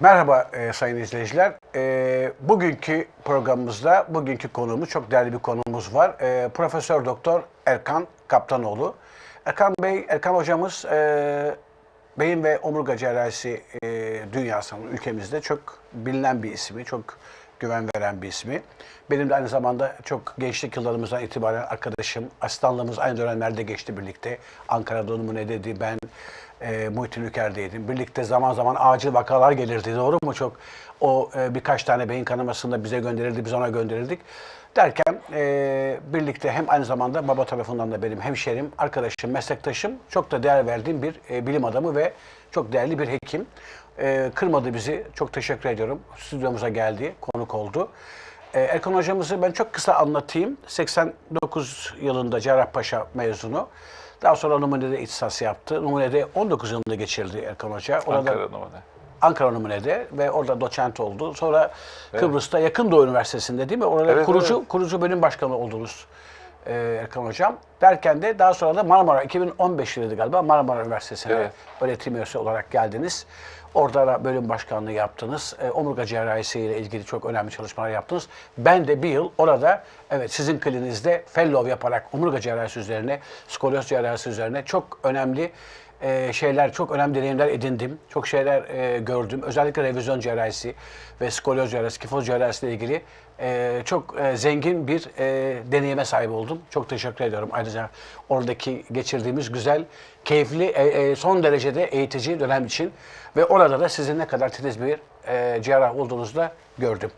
Merhaba e, sayın izleyiciler. E, bugünkü programımızda bugünkü konuğumuz çok değerli bir konuğumuz var. E, Profesör Doktor Erkan Kaptanoğlu. Erkan Bey, Erkan hocamız e, beyin ve omurga cerrahisi e, dünyasının ülkemizde çok bilinen bir ismi, çok güven veren bir ismi. Benim de aynı zamanda çok gençlik yıllarımızdan itibaren arkadaşım, asistanlığımız aynı dönemlerde geçti birlikte. Ankara'da numune dedi, ben e, Muhittin Ülker'deydim. Birlikte zaman zaman acil vakalar gelirdi, doğru mu? Çok o e, birkaç tane beyin kanamasında bize gönderildi, biz ona gönderildik. Derken e, birlikte hem aynı zamanda baba tarafından da benim hemşerim, arkadaşım, meslektaşım, çok da değer verdiğim bir e, bilim adamı ve çok değerli bir hekim. E, kırmadı bizi, çok teşekkür ediyorum. Stüdyomuza geldi, konuk oldu. E, Erkan hocamızı ben çok kısa anlatayım. 89 yılında Cerrahpaşa mezunu. Daha sonra Numune'de ihtisas yaptı. Numune'de 19 yılında geçirdi Erkan Hoca. Orada Ankara numara. Ankara Numune'de ve orada doçent oldu. Sonra Kıbrıs'ta Yakın Doğu Üniversitesi'nde değil mi? Orada Evet, kurucu evet. kurucu bölüm başkanı oldunuz e, Erkan Hocam. Derken de daha sonra da Marmara 2015 yılıydı galiba Marmara Üniversitesi'ne Evet. öğretim üyesi olarak geldiniz. Orada da bölüm başkanlığı yaptınız. E, omurga cerrahisi ile ilgili çok önemli çalışmalar yaptınız. Ben de bir yıl orada evet sizin klininizde fellow yaparak omurga cerrahisi üzerine, skolyoz cerrahisi üzerine çok önemli e, şeyler, çok önemli deneyimler edindim. Çok şeyler e, gördüm. Özellikle revizyon cerrahisi ve skolyoz cerrahisi, kifoz cerrahisi ile ilgili e, çok e, zengin bir e, deneyime sahip oldum. Çok teşekkür ediyorum. Ayrıca oradaki geçirdiğimiz güzel, keyifli, e, e, son derecede eğitici dönem için ve orada da sizin ne kadar titiz bir e, cerrah olduğunuzu da gördüm.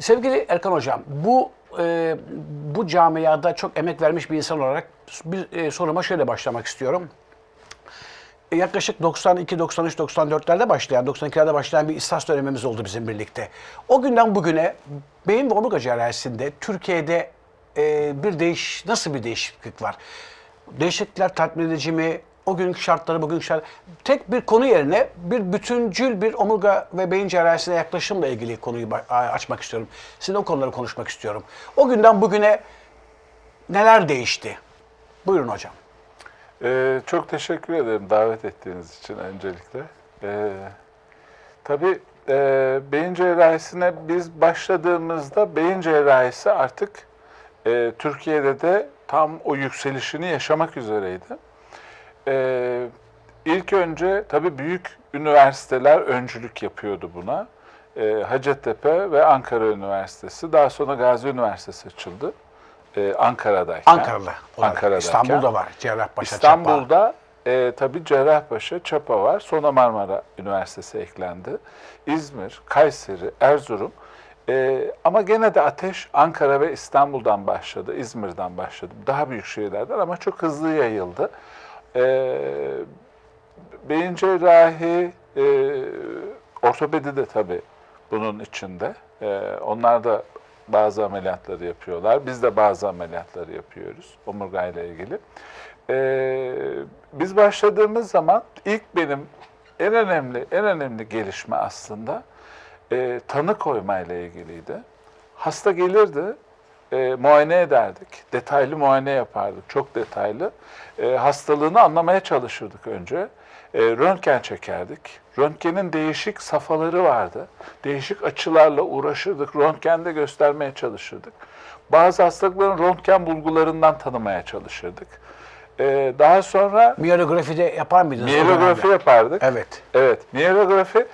Sevgili Erkan Hocam, bu e, bu camiada çok emek vermiş bir insan olarak bir e, soruma şöyle başlamak istiyorum. E, Yaklaşık 92, 93, 94'lerde başlayan, 92'lerde başlayan bir ihsas dönemimiz oldu bizim birlikte. O günden bugüne beyin ve omurga cerrahisinde Türkiye'de e, bir değiş, nasıl bir değişiklik var? Değişiklikler tatmin edici mi? O günkü şartları, bugünkü şartları. Tek bir konu yerine bir bütüncül bir omurga ve beyin cerrahisine yaklaşımla ilgili konuyu açmak istiyorum. Sizinle o konuları konuşmak istiyorum. O günden bugüne neler değişti? Buyurun hocam. Ee, çok teşekkür ederim davet ettiğiniz için öncelikle. Ee, tabii e, beyin cerrahisine biz başladığımızda beyin cerrahisi artık e, Türkiye'de de tam o yükselişini yaşamak üzereydi. Ee, ilk önce tabii büyük üniversiteler öncülük yapıyordu buna. Ee, Hacettepe ve Ankara Üniversitesi, daha sonra Gazi Üniversitesi açıldı. Ee, Ankara'dayken. Ankara'da. Ankara'dayken. İstanbul'da var. Cerrahpaşa. İstanbul'da e, tabii Cerrahpaşa, Çapa var. Sonra Marmara Üniversitesi eklendi. İzmir, Kayseri, Erzurum. E, ama gene de ateş Ankara ve İstanbul'dan başladı, İzmir'den başladı. Daha büyük şehirlerden ama çok hızlı yayıldı. E, beyin cerrahi, e, ortopedi de tabii bunun içinde. E, onlar da bazı ameliyatları yapıyorlar. Biz de bazı ameliyatları yapıyoruz omurgayla ilgili. E, biz başladığımız zaman ilk benim en önemli en önemli gelişme aslında e, tanı koymayla ilgiliydi. Hasta gelirdi, e, muayene ederdik. Detaylı muayene yapardık, çok detaylı. E, hastalığını anlamaya çalışırdık önce. E, röntgen çekerdik. Röntgenin değişik safhaları vardı. Değişik açılarla uğraşırdık. Röntgende göstermeye çalışırdık. Bazı hastalıkların röntgen bulgularından tanımaya çalışırdık. E, daha sonra Miyelografide yapar mıydınız? miyelografi yapardık. Evet. Evet, miyelografi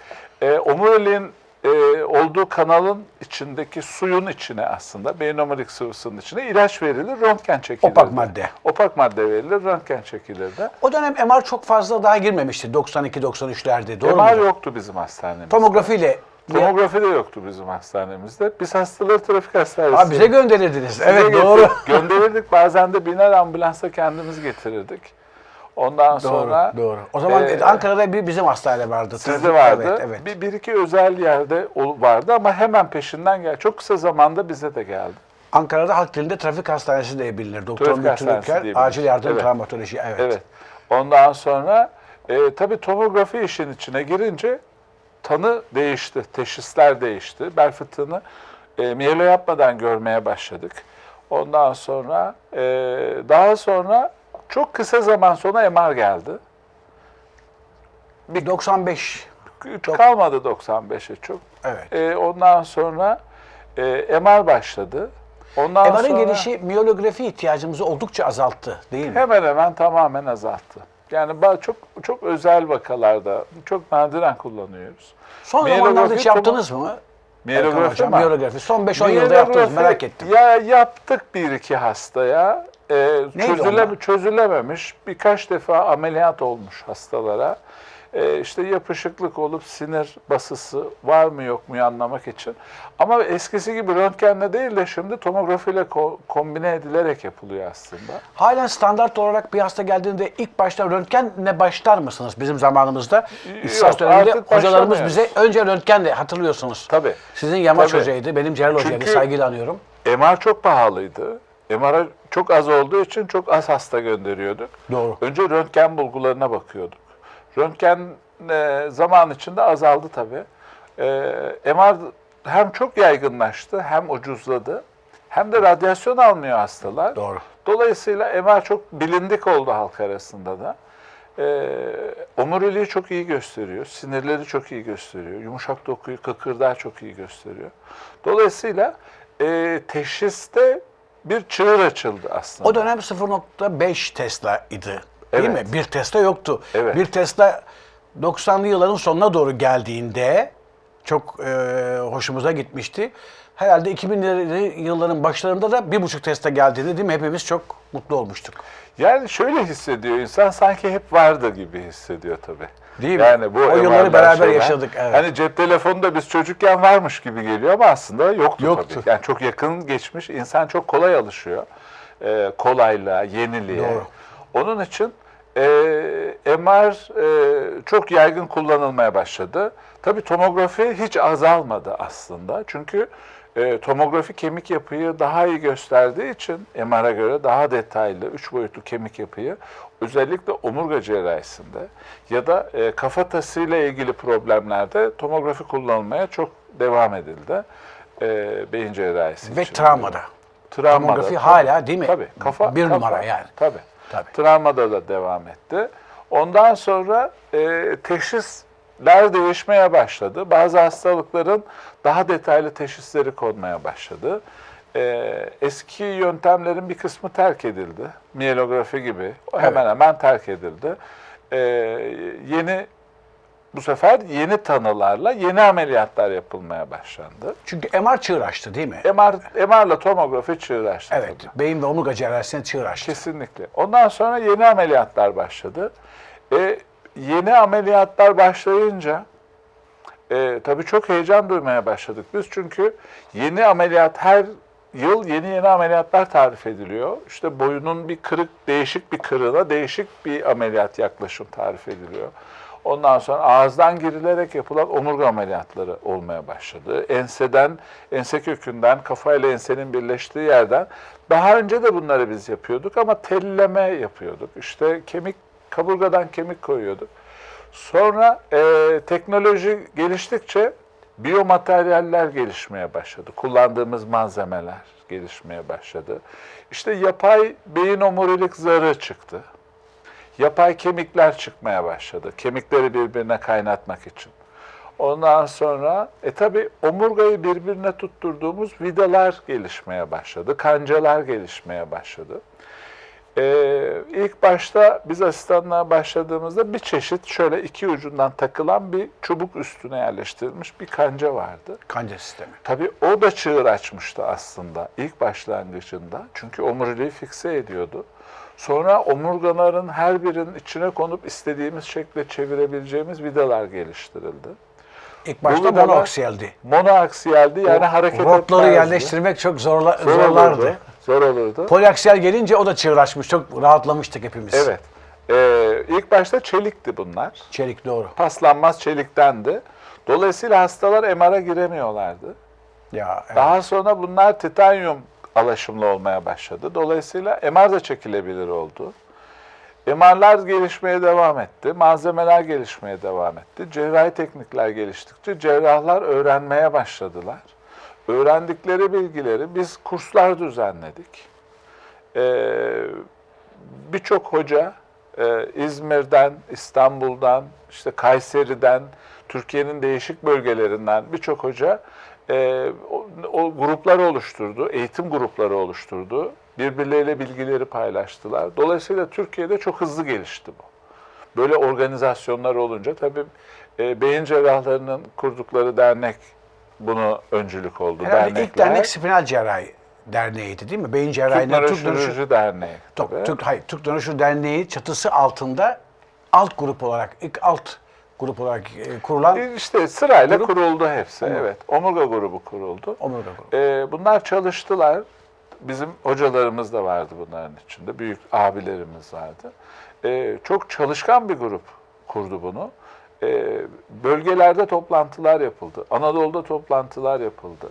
e, omuriliğin e, olduğu kanalın içindeki suyun içine aslında, beyin omurilik sıvısının içine ilaç verilir, röntgen çekilirdi. Opak madde. Opak madde verilir, röntgen çekilirdi. O dönem MR çok fazla daha girmemişti 92-93'lerde. Doğru MR mu? yoktu bizim hastanemizde. Tomografiyle. Tomografi de yoktu bizim hastanemizde. Biz hastaları trafik hastanesi. Abi bize gönderirdiniz. Size evet getir- doğru. Gönderirdik, bazen de biner ambulansa kendimiz getirirdik. Ondan sonra... doğru, doğru. O zaman e, Ankara'da bir bizim hastane vardı. Sizde vardı. Evet, evet. Bir, bir iki özel yerde vardı ama hemen peşinden gel. Çok kısa zamanda bize de geldi. Ankara'da halk dilinde trafik hastanesi diye bilinir. Doktor bilinir. acil yardım Evet. travmatoloji. Evet. Evet. Ondan sonra e, tabii tomografi işin içine girince tanı değişti, teşhisler değişti. Bel fıtığını e, miyelo yapmadan görmeye başladık. Ondan sonra e, daha sonra çok kısa zaman sonra MR geldi. Bir 95 kalmadı 95'e çok. Evet. E, ondan sonra e, MR başladı. Ondan MR'ın sonra gelişi miyolografi ihtiyacımızı oldukça azalttı değil mi? hemen hemen tamamen azalttı. Yani çok çok özel vakalarda çok nadiren kullanıyoruz. Son zamanlarda hiç yaptınız mı? Miyelografi mi? Miyelografi. Son 5-10 yılda yaptınız merak ettim. Ya yaptık bir iki hastaya. Ee, çözüle- onlar? çözülememiş. Birkaç defa ameliyat olmuş hastalara. Ee, işte yapışıklık olup sinir basısı var mı yok mu anlamak için. Ama eskisi gibi röntgenle değil de şimdi tomografiyle ko- kombine edilerek yapılıyor aslında. Halen standart olarak bir hasta geldiğinde ilk başta röntgenle başlar mısınız bizim zamanımızda? Yok, döneminde artık hocalarımız bize başlamıyoruz. önce röntgenle hatırlıyorsunuz. Tabii. Sizin Yamaç Tabii. hocaydı, benim Celal hocaydı. Çünkü- Saygıyla anıyorum. MR çok pahalıydı. MR çok az olduğu için çok az hasta gönderiyorduk. Doğru. Önce röntgen bulgularına bakıyorduk. Röntgen e, zaman içinde azaldı tabii. E, MR hem çok yaygınlaştı hem ucuzladı hem de radyasyon almıyor hastalar. Doğru. Dolayısıyla MR çok bilindik oldu halk arasında da. E, omuriliği çok iyi gösteriyor, sinirleri çok iyi gösteriyor, yumuşak dokuyu, kıkırdağı çok iyi gösteriyor. Dolayısıyla e, teşhiste bir çığır açıldı aslında. O dönem 0.5 Tesla idi. Değil Evet. mi? Bir Tesla yoktu. Evet. Bir Tesla 90'lı yılların sonuna doğru geldiğinde çok e, hoşumuza gitmişti. Herhalde 2000'li yılların başlarında da bir buçuk Tesla geldiğinde değil mi? Hepimiz çok mutlu olmuştuk. Yani şöyle hissediyor insan sanki hep vardı gibi hissediyor tabii. Değil mi? Yani bu O yılları beraber şeyler, yaşadık, evet. Hani cep telefonu da biz çocukken varmış gibi geliyor ama aslında yoktu, Yoktu. tabii. Yani çok yakın geçmiş. İnsan çok kolay alışıyor. Ee, kolaylığa, yeniliğe. Doğru. Onun için e, MR e, çok yaygın kullanılmaya başladı. Tabii tomografi hiç azalmadı aslında. Çünkü e, tomografi kemik yapıyı daha iyi gösterdiği için MR'a göre daha detaylı, üç boyutlu kemik yapıyı özellikle omurga cerrahisinde ya da e, kafatasıyla ilgili problemlerde tomografi kullanılmaya çok devam edildi. E, beyin cerrahisi Ve için. travmada. Travmada, Tomografi hala değil mi? Tabii. Kafa, Bir kafa. numara yani. Tabii. Tabii. Travmada da devam etti. Ondan sonra e, teşhisler değişmeye başladı. Bazı hastalıkların daha detaylı teşhisleri konmaya başladı. E, eski yöntemlerin bir kısmı terk edildi. Miyelografi gibi. Hemen hemen terk edildi. E, yeni bu sefer yeni tanılarla yeni ameliyatlar yapılmaya başlandı. Çünkü MR çığır açtı değil mi? MR, MR'la tomografi çığırlaştı. Evet. tabii. Beyin ve omurga cerrahisine çığır açtı. Kesinlikle. Ondan sonra yeni ameliyatlar başladı. E, yeni ameliyatlar başlayınca e, tabii çok heyecan duymaya başladık biz. Çünkü yeni ameliyat her yıl yeni yeni ameliyatlar tarif ediliyor. İşte boyunun bir kırık, değişik bir kırığına değişik bir ameliyat yaklaşım tarif ediliyor. Ondan sonra ağızdan girilerek yapılan omurga ameliyatları olmaya başladı. Enseden, ense kökünden, kafayla ensenin birleştiği yerden. Daha önce de bunları biz yapıyorduk ama telleme yapıyorduk. İşte kemik, kaburgadan kemik koyuyorduk. Sonra e, teknoloji geliştikçe biyomateryaller gelişmeye başladı. Kullandığımız malzemeler gelişmeye başladı. İşte yapay beyin omurilik zarı çıktı. Yapay kemikler çıkmaya başladı. Kemikleri birbirine kaynatmak için. Ondan sonra e tabi omurgayı birbirine tutturduğumuz vidalar gelişmeye başladı. Kancalar gelişmeye başladı. Ee, ilk başta biz asistanlığa başladığımızda bir çeşit şöyle iki ucundan takılan bir çubuk üstüne yerleştirilmiş bir kanca vardı. Kanca sistemi. Tabii o da çığır açmıştı aslında ilk başlangıcında. Çünkü omuriliği fikse ediyordu. Sonra omurgaların her birinin içine konup istediğimiz şekle çevirebileceğimiz vidalar geliştirildi. İlk başta vidalar monoaksiyeldi. Monoaksiyeldi yani hareket Rotları etmezdi. yerleştirmek çok zorla, Zor zorlardı. olurdu. Zor olurdu. Poliaksiyel gelince o da çığır açmış. Çok rahatlamıştık hepimiz. Evet. Ee, ilk başta çelikti bunlar. Çelik doğru. Paslanmaz çeliktendi. Dolayısıyla hastalar MR'a giremiyorlardı. Ya evet. Daha sonra bunlar titanyum alaşımlı olmaya başladı. Dolayısıyla MR da çekilebilir oldu. MR'lar gelişmeye devam etti. Malzemeler gelişmeye devam etti. Cerrahi teknikler geliştikçe cerrahlar öğrenmeye başladılar. Öğrendikleri bilgileri biz kurslar düzenledik. Ee, Birçok hoca Ee, İzmir'den, İstanbul'dan, işte Kayseri'den, Türkiye'nin değişik bölgelerinden birçok hoca e, o, o grupları oluşturdu, eğitim grupları oluşturdu. Birbirleriyle bilgileri paylaştılar. Dolayısıyla Türkiye'de çok hızlı gelişti bu. Böyle organizasyonlar olunca tabii e, beyin cerrahlarının kurdukları dernek bunu öncülük oldu. Herhalde ilk Dernekler. dernek Spinal Cerrahi Derneği'ydi değil mi? Beyin Türk cerrahinden Türk Nöroşirurji Derneği. Türk. Türk, hayır, Türk Dönüşü Derneği çatısı altında alt grup olarak, ilk alt grup olarak e, kurulan E, İşte sırayla Grup- kuruldu hepsi. Evet. Omurga grubu kuruldu. omurga grubu. Ee, bunlar çalıştılar. Bizim hocalarımız da vardı bunların içinde. Büyük abilerimiz vardı. Ee, çok çalışkan bir grup kurdu bunu. Ee, bölgelerde toplantılar yapıldı. Anadolu'da toplantılar yapıldı.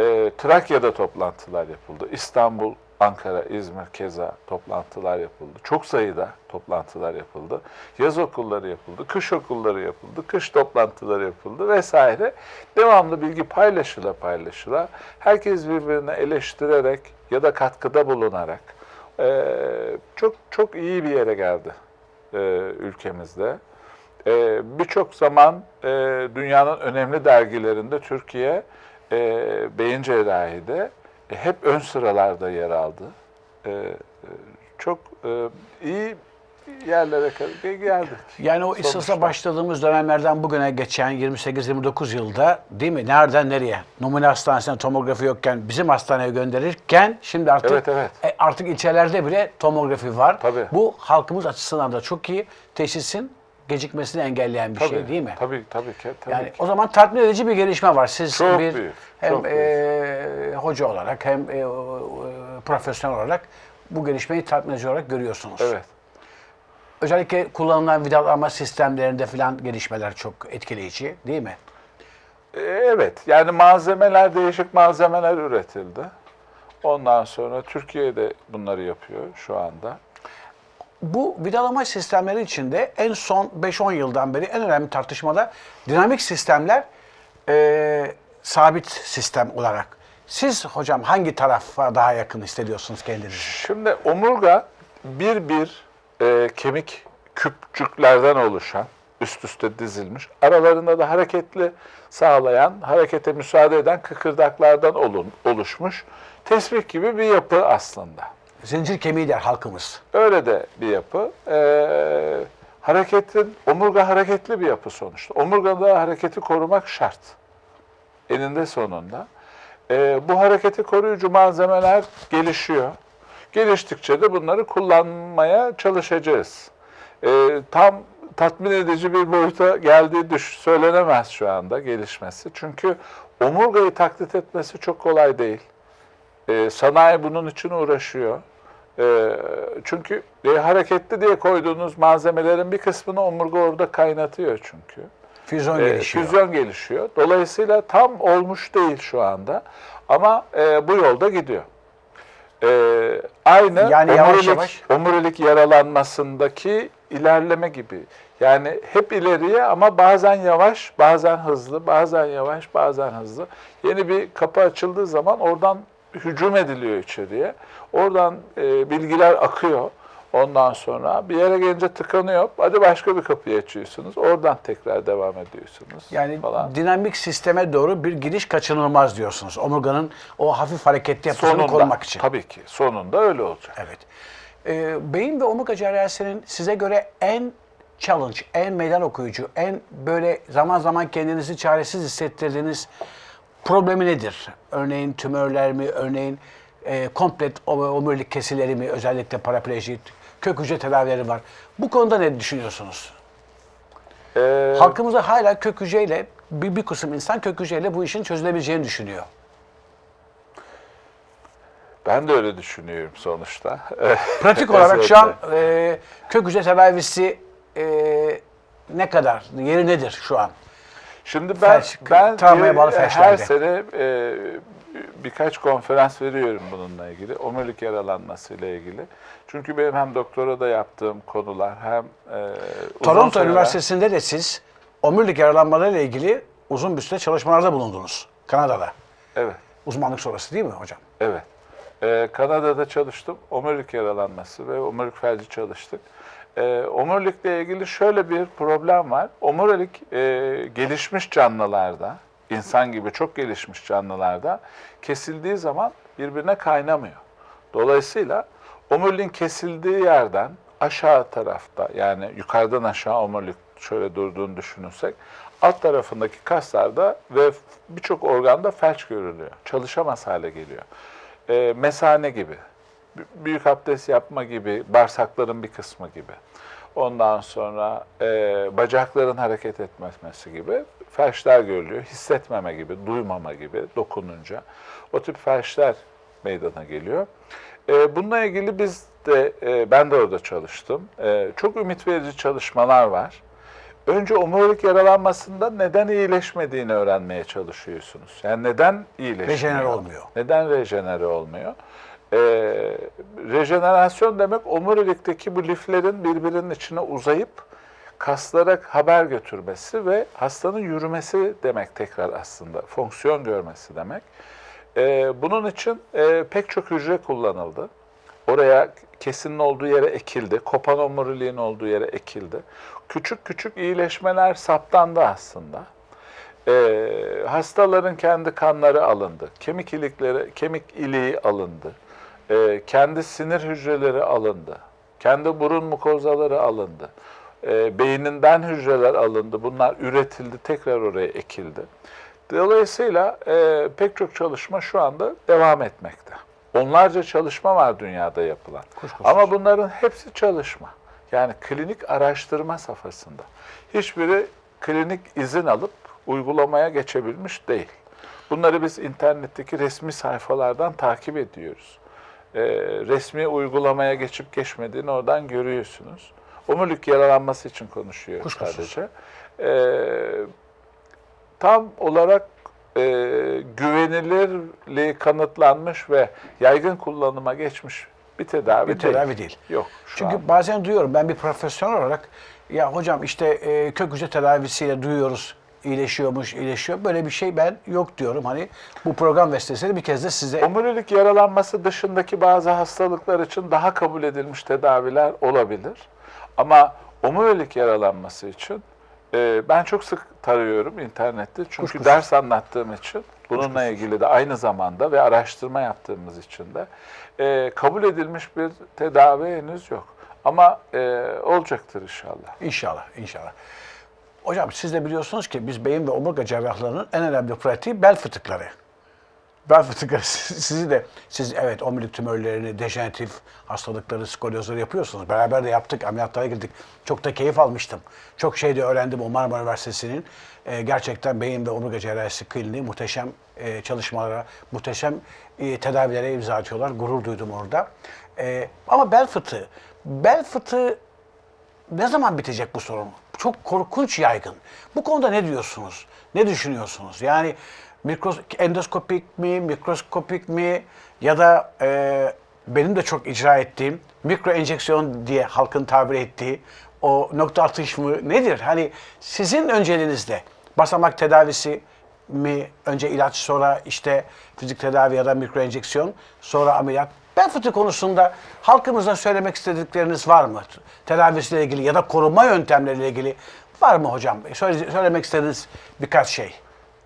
Ee, Trakya'da toplantılar yapıldı. İstanbul, Ankara, İzmir keza toplantılar yapıldı. Çok sayıda toplantılar yapıldı. Yaz okulları yapıldı, kış okulları yapıldı, kış toplantıları yapıldı vesaire. Devamlı bilgi paylaşıla paylaşıla, herkes birbirini eleştirerek ya da katkıda bulunarak eee, çok çok iyi bir yere geldi eee, ülkemizde. Eee, Birçok zaman eee, dünyanın önemli dergilerinde Türkiye eee beyin cerrahide e, hep ön sıralarda yer aldı. Eee, e, çok iyi yerlere kadar geldik. Yani o İSAS'a Sonuçta. başladığımız dönemlerden bugüne geçen 28-29 yılda değil mi? Nereden nereye? Numune hastanesine tomografi yokken bizim hastaneye gönderirken şimdi artık Evet, evet. e, artık ilçelerde bile tomografi var. Tabii. Bu halkımız açısından da çok iyi. Teşhisin gecikmesini engelleyen bir şey değil mi? Tabii tabii ki. Tabii Yani ki. o zaman tatmin edici bir gelişme var. Siz Çok bir büyük, hem çok büyük. e, hoca olarak hem e, e, profesyonel olarak bu gelişmeyi tatmin edici olarak görüyorsunuz. Evet. Özellikle kullanılan vidalama sistemlerinde filan gelişmeler çok etkileyici değil mi? E, Evet, yani malzemeler, değişik malzemeler üretildi. Ondan sonra Türkiye'de bunları yapıyor şu anda. Bu vidalama sistemleri içinde en son 5-10 yıldan beri en önemli tartışmada dinamik sistemler e, sabit sistem olarak. Siz hocam hangi tarafa daha yakın hissediyorsunuz kendinizi? Şimdi omurga bir bir e, kemik küpçüklerden oluşan, üst üste dizilmiş, aralarında da hareketli sağlayan, harekete müsaade eden kıkırdaklardan olun, oluşmuş tespih gibi bir yapı aslında. Zincir kemiği der halkımız. Öyle de bir yapı. Ee, hareketin, omurga hareketli bir yapı sonuçta. Omurgada hareketi korumak şart. Eninde sonunda. Ee, bu hareketi koruyucu malzemeler gelişiyor. Geliştikçe de bunları kullanmaya çalışacağız. Ee, tam tatmin edici bir boyuta geldiği düş söylenemez şu anda gelişmesi. Çünkü omurgayı taklit etmesi çok kolay değil. Ee, sanayi bunun için uğraşıyor. Ee, çünkü e, hareketli diye koyduğunuz malzemelerin bir kısmını omurga orada kaynatıyor çünkü. Füzyon Ee, gelişiyor. Füzyon gelişiyor. Dolayısıyla tam olmuş değil şu anda. Ama e, bu yolda gidiyor. Ee, aynı Yani yavaş omurilik, yavaş. omurilik yaralanmasındaki ilerleme gibi. Yani hep ileriye ama bazen yavaş, bazen hızlı, bazen yavaş, bazen hızlı. Yeni bir kapı açıldığı zaman oradan hücum ediliyor içeriye. Oradan e, bilgiler akıyor. Ondan sonra bir yere gelince tıkanıyor. Hadi başka bir kapıyı açıyorsunuz. Oradan tekrar devam ediyorsunuz. Yani falan. dinamik sisteme doğru bir giriş kaçınılmaz diyorsunuz. Omurganın o hafif hareketli yapısını korumak için. Tabii ki. Sonunda öyle olacak. Evet. Ee, beyin ve omurga cerrahisinin size göre en challenge, en meydan okuyucu, en böyle zaman zaman kendinizi çaresiz hissettirdiğiniz problemi nedir? Örneğin tümörler mi, örneğin e, komplet om- omurilik kesileri mi, özellikle parapleji, kök hücre tedavileri var. Bu konuda ne düşünüyorsunuz? Ee, Halkımızda hala kök hücreyle, bir, bir kısım insan kök hücreyle bu işin çözülebileceğini düşünüyor. ben de öyle düşünüyorum sonuçta. Pratik olarak şu an e, kök hücre tedavisi e, ne kadar, yeri nedir şu an? Şimdi ben Felç, ben travmaya bağlı her felçlerde. sene e, birkaç konferans veriyorum bununla ilgili. Omurilik yaralanması ile ilgili. Çünkü benim hem doktora da yaptığım konular hem e, Toronto seneler- Üniversitesi'nde de siz omurilik yaralanmalarıyla ilgili uzun bir süre çalışmalarda bulundunuz. Kanada'da. Evet. Uzmanlık sonrası değil mi hocam? Evet. Ee, Kanada'da çalıştım. Omurilik yaralanması ve omurilik felci çalıştık. E, omurilikle ilgili şöyle bir problem var. Omurilik e, gelişmiş canlılarda, insan gibi çok gelişmiş canlılarda kesildiği zaman birbirine kaynamıyor. Dolayısıyla omuriliğin kesildiği yerden aşağı tarafta yani yukarıdan aşağı omurilik şöyle durduğunu düşünürsek alt tarafındaki kaslarda ve birçok organda felç görülüyor. Çalışamaz hale geliyor. E, mesane gibi, büyük abdest yapma gibi, bağırsakların bir kısmı gibi. Ondan sonra e, bacakların hareket etmemesi gibi felçler görülüyor. Hissetmeme gibi, duymama gibi dokununca. O tip felçler meydana geliyor. E, bununla ilgili biz de, e, ben de orada çalıştım. E, çok ümit verici çalışmalar var. Önce omurilik yaralanmasında neden iyileşmediğini öğrenmeye çalışıyorsunuz. Yani neden iyileşmiyor? Rejenere olmuyor. Neden rejenere olmuyor? Ee, rejenerasyon demek omurilikteki bu liflerin birbirinin içine uzayıp kaslara haber götürmesi ve hastanın yürümesi demek tekrar aslında. Fonksiyon görmesi demek. Ee, bunun için e, pek çok hücre kullanıldı. Oraya kesinin olduğu yere ekildi. Kopan omuriliğin olduğu yere ekildi. Küçük küçük iyileşmeler saptandı aslında. Ee, hastaların kendi kanları alındı. Kemik ilikleri, kemik iliği alındı. Ee, kendi sinir hücreleri alındı. Kendi burun mukozaları alındı. Ee, beyninden hücreler alındı. Bunlar üretildi, tekrar oraya ekildi. Dolayısıyla e, pek çok çalışma şu anda devam etmekte. Onlarca çalışma var dünyada yapılan. Kuşkusuz. Ama bunların hepsi çalışma. Yani klinik araştırma safhasında. Hiçbiri klinik izin alıp uygulamaya geçebilmiş değil. Bunları biz internetteki resmi sayfalardan takip ediyoruz. Ee, resmi uygulamaya geçip geçmediğini oradan görüyorsunuz. Omurilik yaralanması için konuşuyoruz Kuşkusuz. sadece. Ee, tam olarak e, güvenilirliği kanıtlanmış ve yaygın kullanıma geçmiş bir tedavi Bir tedavi değil. Yok şu Çünkü an. bazen duyuyorum ben bir profesyonel olarak ya hocam işte e, kök hücre tedavisiyle duyuyoruz iyileşiyormuş, iyileşiyor. Böyle bir şey ben yok diyorum. Hani bu program vesilesiyle bir kez de size Omurilik yaralanması dışındaki bazı hastalıklar için daha kabul edilmiş tedaviler olabilir. Ama omurilik yaralanması için e, ben çok sık tarıyorum internette. Çünkü Kuşkusuz. ders anlattığım için bununla ilgili de aynı zamanda ve araştırma yaptığımız için de e, kabul edilmiş bir tedavi henüz yok. Ama e, olacaktır inşallah. İnşallah, inşallah. Hocam siz de biliyorsunuz ki biz beyin ve omurga cerrahlarının en önemli pratiği bel fıtıkları. Bel fıtıkları sizi de, siz evet omurilik tümörlerini, dejeneratif hastalıkları, skolyozları yapıyorsunuz. Beraber de yaptık, ameliyatlara girdik. Çok da keyif almıştım. Çok şey de öğrendim o Marmara Üniversitesi'nin. e, gerçekten beyin ve omurga cerrahisi kliniği muhteşem e, çalışmalara, muhteşem e, tedavilere imza atıyorlar. Gurur duydum orada. E, ama bel fıtığı, bel fıtığı ne zaman bitecek bu sorun? Çok korkunç yaygın. Bu konuda ne diyorsunuz? Ne düşünüyorsunuz? Yani mikros endoskopik mi, mikroskopik mi ya da e, benim de çok icra ettiğim mikro enjeksiyon diye halkın tabir ettiği o nokta atış mı nedir? Hani sizin önceliğinizde basamak tedavisi mi, önce ilaç sonra işte fizik tedavi ya da mikro enjeksiyon, sonra ameliyat. Fıtığı konusunda halkımıza söylemek istedikleriniz var mı? Tedavisiyle ilgili ya da koruma yöntemleriyle ilgili var mı hocam? Söyle, söylemek istediğiniz birkaç şey.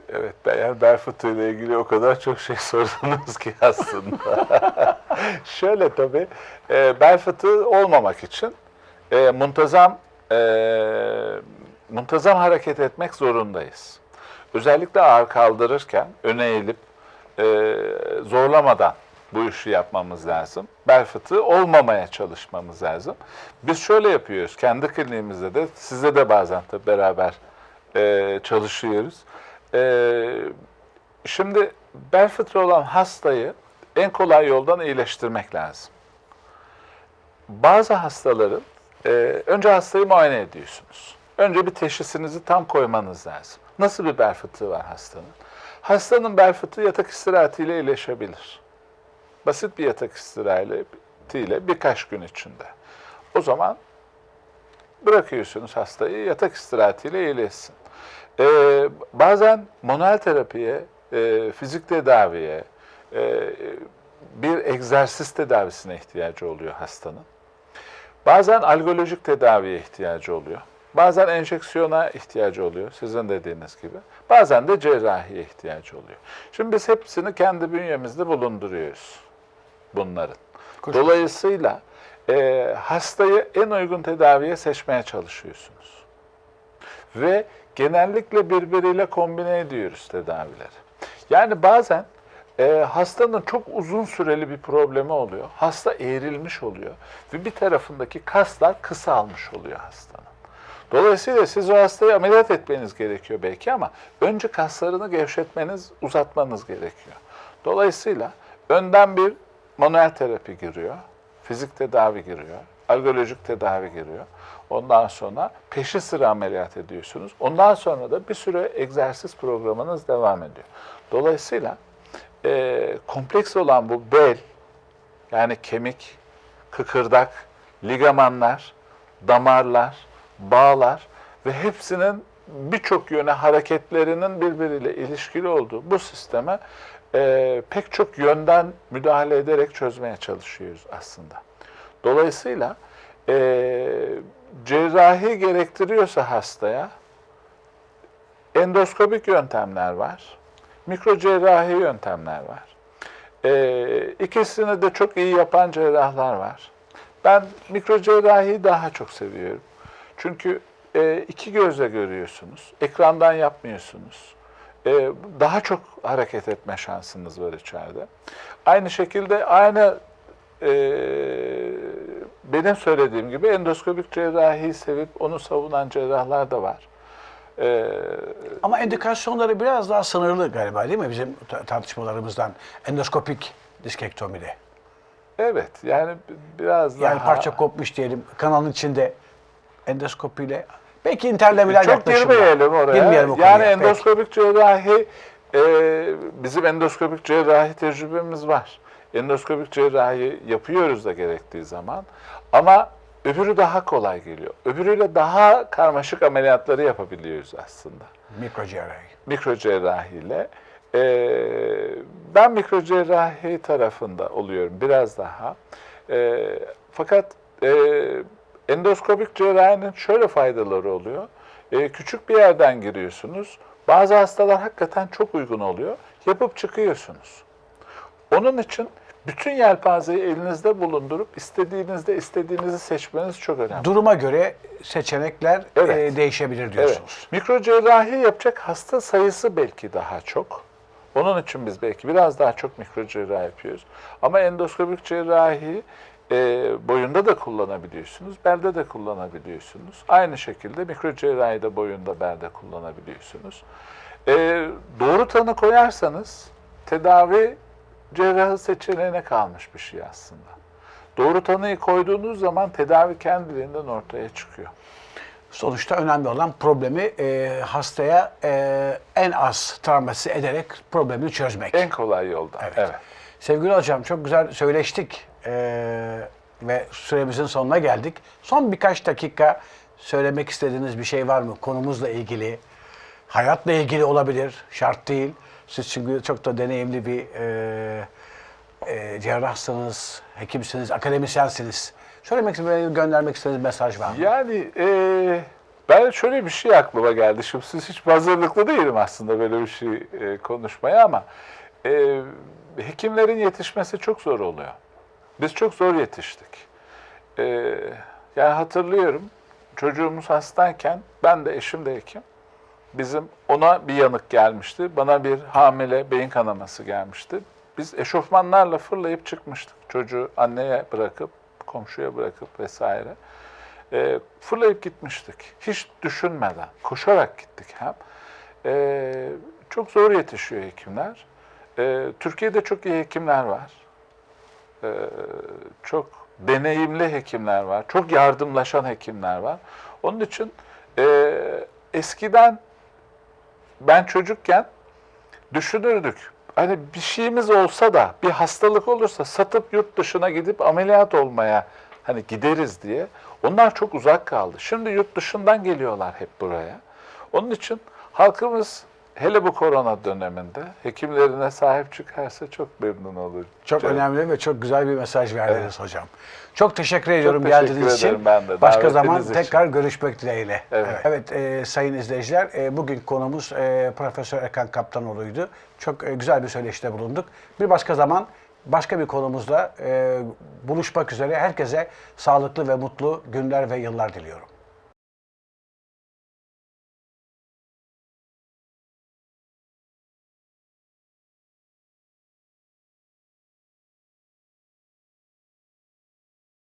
Evet, ben, yani bel fıtığı ile ilgili o kadar çok şey sordunuz ki aslında. Şöyle tabii, e, bel olmamak için e, muntazam e, muntazam hareket etmek zorundayız. Özellikle ağır kaldırırken öne eğilip e, zorlamadan bu işi yapmamız lazım. Bel fıtığı olmamaya çalışmamız lazım. Biz şöyle yapıyoruz, kendi kliniğimizde de, sizde de bazen tabii beraber e, çalışıyoruz. E, şimdi bel fıtığı olan hastayı en kolay yoldan iyileştirmek lazım. Bazı hastaların, e, önce hastayı muayene ediyorsunuz. Önce bir teşhisinizi tam koymanız lazım. Nasıl bir bel fıtığı var hastanın? Hastanın bel fıtığı yatak istirahatiyle iyileşebilir. Basit bir yatak istirahatiyle birkaç gün içinde. O zaman bırakıyorsunuz hastayı yatak istirahatiyle iyileşsin. Ee, bazen manuel terapiye, e, fizik tedaviye, e, bir egzersiz tedavisine ihtiyacı oluyor hastanın. Bazen algolojik tedaviye ihtiyacı oluyor. Bazen enjeksiyona ihtiyacı oluyor sizin dediğiniz gibi. Bazen de cerrahiye ihtiyacı oluyor. Şimdi biz hepsini kendi bünyemizde bulunduruyoruz bunların. Kuşkusuz. Dolayısıyla e, hastayı en uygun tedaviye seçmeye çalışıyorsunuz. Ve genellikle birbiriyle kombine ediyoruz tedavileri. Yani bazen e, hastanın çok uzun süreli bir problemi oluyor. Hasta eğrilmiş oluyor ve bir tarafındaki kaslar kısalmış oluyor hastanın. Dolayısıyla siz o hastayı ameliyat etmeniz gerekiyor belki ama önce kaslarını gevşetmeniz, uzatmanız gerekiyor. Dolayısıyla önden bir manuel terapi giriyor, fizik tedavi giriyor, algolojik tedavi giriyor. Ondan sonra peşi sıra ameliyat ediyorsunuz. Ondan sonra da bir süre egzersiz programınız devam ediyor. Dolayısıyla e, kompleks olan bu bel, yani kemik, kıkırdak, ligamanlar, damarlar, bağlar ve hepsinin birçok yöne hareketlerinin birbiriyle ilişkili olduğu bu sisteme e, pek çok yönden müdahale ederek çözmeye çalışıyoruz aslında. Dolayısıyla e, cerrahi gerektiriyorsa hastaya endoskopik yöntemler var, mikro cerrahi yöntemler var. E, ikisini de çok iyi yapan cerrahlar var. Ben mikro cerrahiyi daha çok seviyorum. Çünkü e, iki gözle görüyorsunuz, ekrandan yapmıyorsunuz. E, daha çok hareket etme şansınız var içeride. Aynı şekilde aynı e, benim söylediğim gibi endoskopik cerrahiyi sevip onu savunan cerrahlar da var. E, Ama endikasyonları biraz daha sınırlı galiba değil mi bizim ta- tartışmalarımızdan endoskopik diskektomide? evet, yani biraz Yani daha... parça kopmuş diyelim kanalın içinde endoskopiyle. Belki interlamiler Çok yaklaşımda. girmeyelim oraya. Girmeyelim yani konuya, peki. endoskopik cerrahi, e, bizim endoskopik cerrahi tecrübemiz var. Endoskopik cerrahi yapıyoruz da gerektiği zaman. Ama öbürü daha kolay geliyor. Öbürüyle daha karmaşık ameliyatları yapabiliyoruz aslında. Mikro cerrahi. Mikro cerrahiyle. E, ben mikro cerrahi tarafında oluyorum biraz daha. E, fakat e, endoskopik cerrahinin şöyle faydaları oluyor. E, küçük bir yerden giriyorsunuz. Bazı hastalar hakikaten çok uygun oluyor. Yapıp çıkıyorsunuz. Onun için bütün yelpazeyi elinizde bulundurup istediğinizde istediğinizi seçmeniz çok önemli. Duruma göre seçenekler Evet. e, değişebilir diyorsunuz. Evet. Mikro cerrahi yapacak hasta sayısı belki daha çok. Onun için biz belki biraz daha çok mikro cerrahi yapıyoruz. Ama endoskopik cerrahi e, boyunda da kullanabiliyorsunuz, belde de kullanabiliyorsunuz. Aynı şekilde mikro cerrahi de boyunda, belde kullanabiliyorsunuz. E, doğru tanı koyarsanız tedavi cerrahı seçeneğine kalmış bir şey aslında. Doğru tanıyı koyduğunuz zaman tedavi kendiliğinden ortaya çıkıyor. Sonuçta önemli olan problemi e, hastaya e, en az travmatize ederek problemini çözmek. En kolay yolda. Evet. evet. Sevgili hocam çok güzel söyleştik Ee, ve süremizin sonuna geldik. Son birkaç dakika söylemek istediğiniz bir şey var mı konumuzla ilgili? Hayatla ilgili olabilir, şart değil. Siz çünkü çok da deneyimli bir e, e, cerrahsınız, hekimsiniz, akademisyensiniz. Söylemek istediğiniz, göndermek istediğiniz mesaj var mı? Yani eee, ben şöyle bir şey aklıma geldi. Şimdi siz hiç hazırlıklı değilim aslında böyle bir şey eee, konuşmaya ama eee, hekimlerin yetişmesi çok zor oluyor. Biz çok zor yetiştik. Eee, yani hatırlıyorum çocuğumuz hastayken ben de eşim de hekim. Bizim ona bir yanık gelmişti. Bana bir hamile beyin kanaması gelmişti. Biz eşofmanlarla fırlayıp çıkmıştık. Çocuğu anneye bırakıp, komşuya bırakıp vesaire. E, fırlayıp gitmiştik. Hiç düşünmeden. Koşarak gittik hem. E, çok zor yetişiyor hekimler. E, Türkiye'de çok iyi hekimler var. E, çok deneyimli hekimler var. Çok yardımlaşan hekimler var. Onun için e, eskiden ben çocukken düşünürdük. Hani bir şeyimiz olsa da bir hastalık olursa satıp yurt dışına gidip ameliyat olmaya hani gideriz diye. Onlar çok uzak kaldı. Şimdi yurt dışından geliyorlar hep buraya. Onun için halkımız hele bu korona döneminde hekimlerine sahip çıkarsa çok memnun olur. Çok canım. önemli ve çok güzel bir mesaj verdiniz hocam. Çok teşekkür ediyorum teşekkür geldiğiniz için. ben de, Başka zaman için. tekrar görüşmek dileğiyle. Evet. Evet, e, sayın izleyiciler, e, bugün konumuz e, Profesör Erkan Kaptanoğlu'ydu. Çok e, güzel bir söyleşide bulunduk. Bir başka zaman başka bir konumuzla e, buluşmak üzere herkese sağlıklı ve mutlu günler ve yıllar diliyorum.